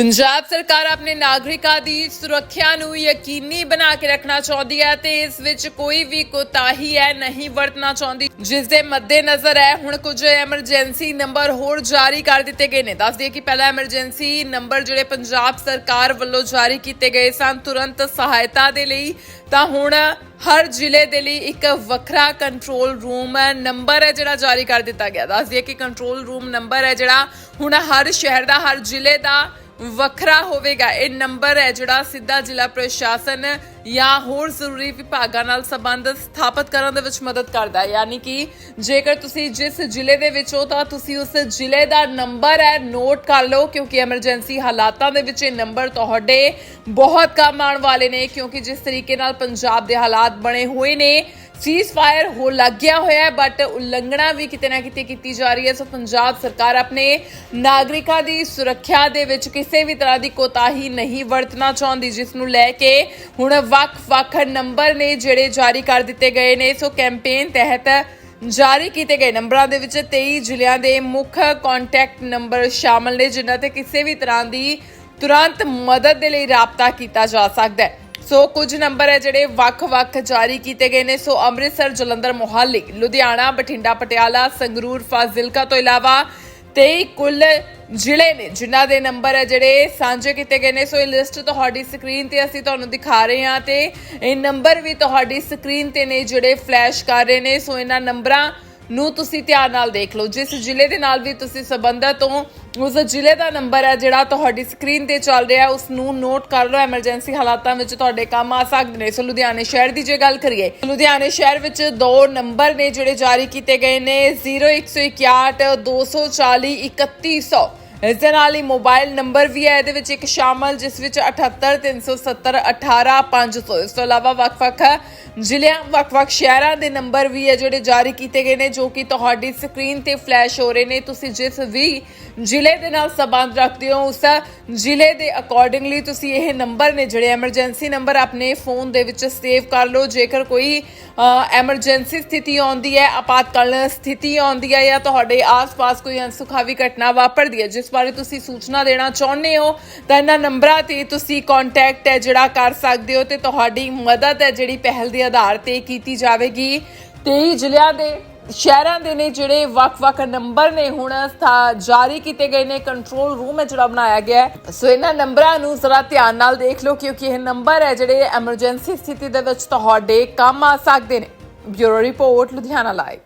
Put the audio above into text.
ਪੰਜਾਬ ਸਰਕਾਰ ਆਪਣੇ ਨਾਗਰਿਕਾਂ ਦੀ ਸੁਰੱਖਿਆ ਨੂੰ ਯਕੀਨੀ ਬਣਾ ਕੇ ਰੱਖਣਾ ਚਾਹੁੰਦੀ ਹੈ ਤੇ ਇਸ ਵਿੱਚ ਕੋਈ ਵੀ ਕੋਤਾਹੀ ਹੈ, ਨਹੀਂ ਵਰਤਣਾ ਚਾਹੁੰਦੀ। ਜਿਸ ਦੇ ਮੱਦੇਨਜ਼ਰ ਹੈ, ਹੁਣ ਕੁਝ ਐਮਰਜੈਂਸੀ ਨੰਬਰ ਹੋਰ ਜਾਰੀ ਕਰ ਦਿੱਤੇ ਗਏ ਨੇ। ਦੱਸ ਦਈਏ ਕਿ ਪਹਿਲਾ ਐਮਰਜੈਂਸੀ ਨੰਬਰ ਜਿਹੜੇ ਪੰਜਾਬ ਸਰਕਾਰ ਵੱਲੋਂ ਜਾਰੀ ਕੀਤੇ ਗਏ ਸਨ, ਤੁਰੰਤ ਸਹਾਇਤਾ ਦੇ ਲਈ, ਤਾਂ ਹੁਣ ਹਰ ਜ਼ਿਲ੍ਹੇ ਦੇ ਲਈ ਇੱਕ ਵੱਖਰਾ ਕੰਟਰੋਲ ਰੂਮ ਨੰਬਰ ਹੈ ਜਿਹੜਾ ਜਾਰੀ ਕਰ ਦਿੱਤਾ ਗਿਆ। ਦੱਸ ਦਈਏ ਕਿ ਕੰਟਰੋਲ ਰੂਮ ਨੰਬਰ ਹੈ ਜਿਹੜਾ ਹੁਣ ਹਰ ਸ਼ਹਿਰ ਦਾ, ਹਰ ਜ਼ਿਲ੍ਹੇ ਦਾ ਵੱਖਰਾ ਹੋਵੇਗਾ। ਇਹ ਨੰਬਰ ਹੈ ਜਿਹੜਾ ਸਿੱਧਾ ਜ਼ਿਲ੍ਹਾ ਪ੍ਰਸ਼ਾਸਨ ਜਾਂ ਹੋਰ ਜ਼ਰੂਰੀ ਵਿਭਾਗਾਂ ਨਾਲ ਸੰਬੰਧ ਸਥਾਪਿਤ ਕਰਨ ਦੇ ਵਿੱਚ ਮਦਦ ਕਰਦਾ ਹੈ। ਯਾਨੀ ਕਿ ਜੇਕਰ ਤੁਸੀਂ ਜਿਸ ਜ਼ਿਲ੍ਹੇ ਦੇ ਵਿੱਚ ਹੋ ਤਾਂ ਤੁਸੀਂ ਉਸ ਜ਼ਿਲ੍ਹੇ ਦਾ ਨੰਬਰ ਹੈ ਨੋਟ ਕਰ ਲਓ, ਕਿਉਂਕਿ ਐਮਰਜੈਂਸੀ ਹਾਲਾਤਾਂ ਦੇ ਵਿੱਚ ਇਹ ਨੰਬਰ ਤੁਹਾਡੇ ਬਹੁਤ ਕੰਮ ਆਉਣ ਵਾਲੇ ਨੇ, ਕਿਉਂਕਿ ਜਿਸ ਤਰੀਕੇ ਨਾਲ ਪੰਜਾਬ ਦੇ ਹਾਲਾਤ ਬਣੇ ਹੋਏ ਨੇ ਸੀਜ਼ ਫਾਇਰ ਹੋ ਲੱਗ ਗਿਆ ਹੋਇਆ ਹੈ ਬਟ ਉਲੰਘਣਾ ਵੀ ਕਿਤੇ ਨਾ ਕਿਤੇ ਕੀਤੀ ਜਾ ਰਹੀ ਹੈ। ਸੋ ਪੰਜਾਬ ਸਰਕਾਰ ਆਪਣੇ ਨਾਗਰਿਕਾਂ ਦੀ ਸੁਰੱਖਿਆ ਦੇ ਵਿੱਚ ਕਿਸੇ ਵੀ ਤਰ੍ਹਾਂ ਦੀ ਕੋਤਾਹੀ ਨਹੀਂ ਵਰਤਣਾ ਚਾਹੁੰਦੀ, ਜਿਸ ਨੂੰ ਲੈ ਕੇ ਹੁਣ ਵੱਖ-ਵੱਖ ਨੰਬਰ ਨੇ ਜਿਹੜੇ ਜਾਰੀ ਕਰ ਦਿੱਤੇ ਗਏ ਨੇ। ਸੋ ਕੈਂਪੇਨ ਤਹਿਤ ਜਾਰੀ ਕੀਤੇ ਗਏ ਨੰਬਰਾਂ ਦੇ ਵਿੱਚ 23 ਜ਼ਿਲ੍ਹਿਆਂ ਦੇ ਮੁੱਖ ਕੰਟੈਕਟ ਨੰਬਰ ਸ਼ਾਮਲ ਨੇ, ਜਿਨ੍ਹਾਂ ਤੇ ਕਿਸੇ ਵੀ ਤਰ੍ਹਾਂ ਦੀ ਤੁਰੰਤ ਮਦਦ ਦੇ ਲਈ ਰਾਬਤਾ ਕੀਤਾ ਜਾ ਸਕਦਾ ਹੈ। ਸੋ ਕੁਝ ਨੰਬਰ ਹੈ ਜਿਹੜੇ ਵੱਖ-ਵੱਖ ਜਾਰੀ ਕੀਤੇ ਗਏ ਨੇ। ਸੋ ਅੰਮ੍ਰਿਤਸਰ, ਜਲੰਧਰ, ਮੋਹਾਲੀ, ਲੁਧਿਆਣਾ, ਬਠਿੰਡਾ, ਪਟਿਆਲਾ, ਸੰਗਰੂਰ, ਫਾਜ਼ਿਲਕਾ ਤੋਂ ਇਲਾਵਾ 23 ਕੁੱਲ ਜ਼ਿਲ੍ਹੇ ਨੇ ਜਿਨ੍ਹਾਂ ਦੇ ਨੰਬਰ ਹੈ ਜਿਹੜੇ ਸਾਂਝੇ ਕੀਤੇ ਗਏ ਨੇ। ਸੋ ਇਹ ਲਿਸਟ ਤੁਹਾਡੀ ਸਕਰੀਨ ਤੇ ਅਸੀਂ ਤੁਹਾਨੂੰ ਦਿਖਾ ਰਹੇ ਹਾਂ ਤੇ ਇਹ ਨੰਬਰ ਵੀ ਤੁਹਾਡੀ ਸਕਰੀਨ ਤੇ ਨੇ ਜਿਹੜੇ ਫਲੈਸ਼ ਕਰ ਰਹੇ ਨੇ। ਸੋ ਇਹਨਾਂ ਨੰਬਰਾਂ ਨੂੰ ਤੁਸੀਂ ਧਿਆਨ ਨਾਲ ਦੇਖ ਲਓ। ਜਿਸ ਜ਼ਿਲ੍ਹੇ ਦੇ ਨਾਲ ਵੀ ਤੁਸੀਂ ਸੰਬੰਧਤ ਹੋ, ਉਸ ਜ਼ਿਲ੍ਹੇ ਦਾ ਨੰਬਰ ਹੈ ਜਿਹੜਾ ਤੁਹਾਡੀ ਸਕਰੀਨ ਤੇ ਚੱਲ ਰਿਹਾ ਉਸ ਨੂੰ ਨੋਟ ਕਰ ਲਓ। ਐਮਰਜੈਂਸੀ ਹਾਲਾਤਾਂ ਵਿੱਚ ਤੁਹਾਡੇ ਕੰਮ ਆ ਸਕਦੇ ਨੇ। ਸੋ ਲੁਧਿਆਣੇ ਸ਼ਹਿਰ ਦੀ ਜੇ ਗੱਲ ਕਰੀਏ, ਲੁਧਿਆਣੇ ਸ਼ਹਿਰ ਵਿੱਚ ਦੋ ਨੰਬਰ ਨੇ ਜਿਹੜੇ ਜਾਰੀ ਕੀਤੇ ਗਏ ਨੇ। 0161 240 3100 ਇਸ ਦੇ ਨਾਲ ਹੀ ਮੋਬਾਈਲ ਨੰਬਰ ਵੀ ਹੈ, ਇਹਦੇ ਵਿੱਚ ਇੱਕ ਸ਼ਾਮਲ, ਜਿਸ ਵਿੱਚ 78 370 18 500 ਇਸ ਤੋਂ ਇਲਾਵਾ ਵੱਖ-ਵੱਖ ਜ਼ਿਲ੍ਹਿਆਂ, ਵੱਖ-ਵੱਖ ਸ਼ਹਿਰਾਂ ਦੇ ਨੰਬਰ ਵੀ ਹੈ, ਜਿਹੜੇ ਜਾਰੀ ਕੀਤੇ ਗਏ ਨੇ, ਜੋ ਕਿ ਤੁਹਾਡੀ ਸਕਰੀਨ ਤੇ ਫਲੈਸ਼ ਹੋ ਰਹੇ ਨੇ। ਤੁਸੀਂ ਜਿਸ ਵੀ ਜ਼ਿਲ੍ਹੇ ਦੇ ਨਾਲ ਸੰਬੰਧ ਰੱਖਦੇ ਹੋ, ਉਸ ਜ਼ਿਲ੍ਹੇ ਦੇ ਅਕੋਰਡਿੰਗਲੀ ਤੁਸੀਂ ਇਹ ਨੰਬਰ ਨੇ, ਜਿਹੜੇ ਐਮਰਜੈਂਸੀ ਨੰਬਰ ਆਪਣੇ ਫੋਨ ਦੇ ਵਿੱਚ ਸੇਵ ਕਰ ਲਓ। ਜੇਕਰ ਕੋਈ ਐਮਰਜੈਂਸੀ ਸਥਿਤੀ ਆਉਂਦੀ ਹੈ, ਆਪਾਤਕਾਲੀਨ ਸਥਿਤੀ ਆਉਂਦੀ ਹੈ ਜਾਂ ਤੁਹਾਡੇ ਆਸ-ਪਾਸ ਕੋਈ ਅਨਸੁਖਾਵੀ ਘਟਨਾ ਵਾਪਰਦੀ ਹੈ, ਜਿਸ ਬਾਰੇ ਤੁਸੀਂ ਸੂਚਨਾ ਦੇਣਾ ਚਾਹੁੰਦੇ ਹੋ, ਤਾਂ ਇਹਨਾਂ ਨੰਬਰਾਂ ਤੇ ਤੁਸੀਂ ਕੰਟੈਕਟ ਹੈ ਜਿਹੜਾ ਕਰ ਸਕਦੇ ਹੋ ਤੇ ਤੁਹਾਡੀ ਮਦਦ ਹੈ ਜਿਹੜੀ ਪਹਿਲ ਦੇ ਆਧਾਰ ਤੇ ਕੀਤੀ ਜਾਵੇਗੀ। 23 ਜ਼ਿਲ੍ਹਿਆਂ ਦੇ, ਸ਼ਹਿਰਾਂ ਦੇ ਨੇ ਜਿਹੜੇ ਵੱਖ-ਵੱਖ ਨੰਬਰ ਨੇ, ਹੁਣ ਜਾਰੀ ਕੀਤੇ ਗਏ ਨੇ ਕੰਟਰੋਲ ਰੂਮ ਹੈ ਜਿਹੜਾ ਬਣਾਇਆ ਗਿਆ ਹੈ। ਸੋ ਇਹਨਾਂ ਨੰਬਰਾਂ ਨੂੰ ਜ਼ਰਾ ਧਿਆਨ ਨਾਲ ਦੇਖ ਲਓ, ਕਿਉਂਕਿ ਇਹ ਨੰਬਰ ਹੈ ਜਿਹੜੇ ਐਮਰਜੈਂਸੀ ਸਥਿਤੀ ਦੇ ਵਿੱਚ ਤੁਹਾਡੇ ਕੰਮ ਆ ਸਕਦੇ ਨੇ। Bureau report, Ludhiana live